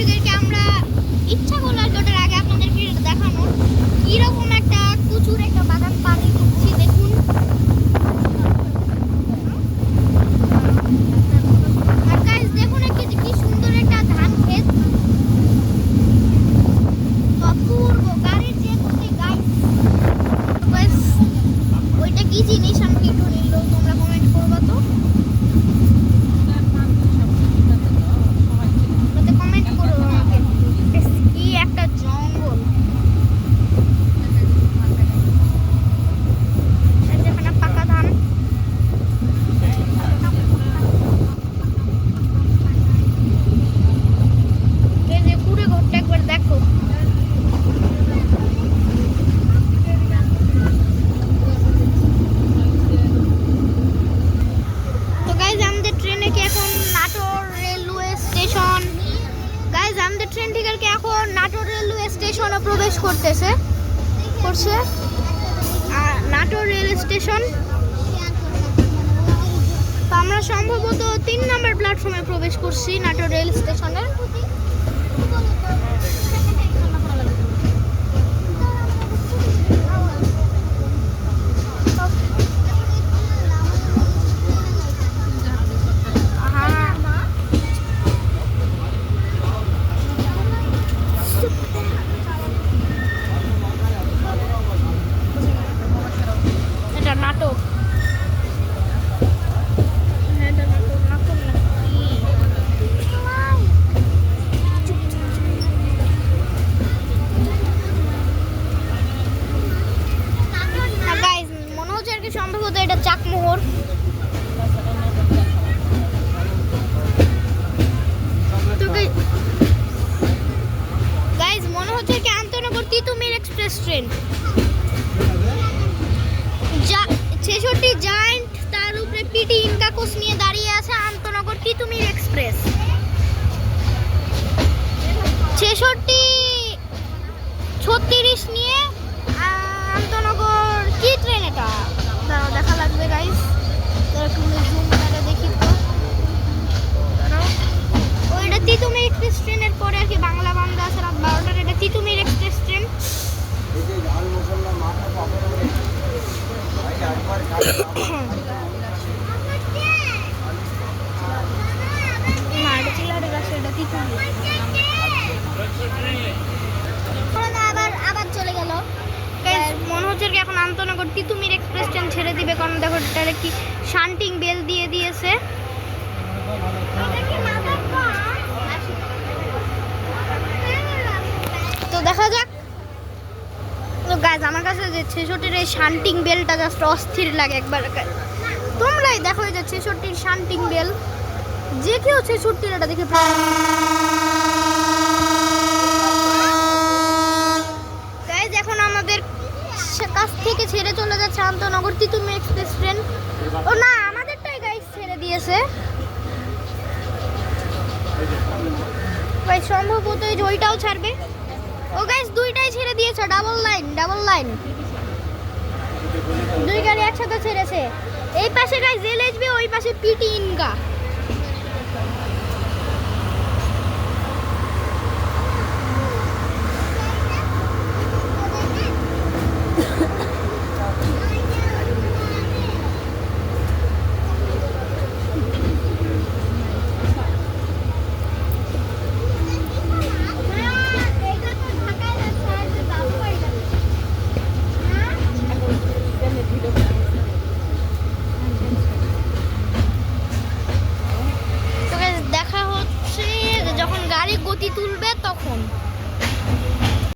আপনাদেরকে আমরা ইচ্ছা করল আর আগে আপনাদেরকে দেখানো। কীরকম একটা প্রচুর একটা বাগান পানি ঢুকছি, দেখুন। কি সুন্দর একটা ধান ক্ষেত অপূর্ব গাড়ির যে গতি গাইস বাস ওইটা কি জিনিস আমাকে একটু নিল তোমরা কমেন্ট করবা তো ওতে কমেন্ট করো আমাকে বেশ কি একটা জঙ্গল এই যেখানে পাকা ধান এই যে কুড়ে ঘরটা একবার দেখো তো গাইজ আমাদের ট্রেনে কি এখন নাটোর রেলওয়ে স্টেশন গাইজ আমাদের ট্রেন থেকে আর কি এখন নাটোর রেলওয়ে স্টেশনে প্রবেশ করতেছে, করছে। Natore rail station. তো আমরা সম্ভবত তিন নম্বর প্ল্যাটফর্মে প্রবেশ করছি নাটোর রেল স্টেশনে। এটা নাটক। আর কি সম্ভবত এটা চাকমোহর। গাইজ মনে হচ্ছে কি আন্তনগর তিতুমির এক্সপ্রেস ট্রেন। ছেষট্টি জায়েন্ট তার উপরে পিটি ইনকা কোষ নিয়ে দাঁড়িয়ে আছে আন্তনগর তিতুমির এক্সপ্রেস। ছেষট্টি আবার আবার চলে গেল। মনে হচ্ছে কি এখন আন্তনগর তিতুমির এক্সপ্রেস ট্রেন ছেড়ে দিবে কারণ দেখো এটা কি শান্টিং বেল দিয়ে দিয়েছে। তো দেখা যাক। তো গাছ আমার কাছে যে ছেষট্টির এই শান্টিং বেলটা জাস্ট অস্থির লাগে একবার। তোমরাই দেখো যে ছেষট্টির শান্টিং বেল। যে কেউ ছেষট্টির এটা দেখে গাইজ এখন আমাদের সে- কাছ থেকে ছেড়ে চলে যাচ্ছে আন্তনগর তিতুমি এক্সপ্রেস ট্রেন। ও না, আমাদেরটাই গাইস ছেড়ে দিয়েছে। ভাই, সম্ভবত এই যে ছাড়বে। ও গাইস দুইটাই ছেড়ে দিয়েছে ডাবল লাইন ডাবল লাইন দুই গাড়ি একসাথে ছেড়েছে। এই পাশে গাইস জেল ওই পাশে পিটি ইনকা তো guys, দেখা হচ্ছে যে যখন গাড়ি গতি তুলবে তখন।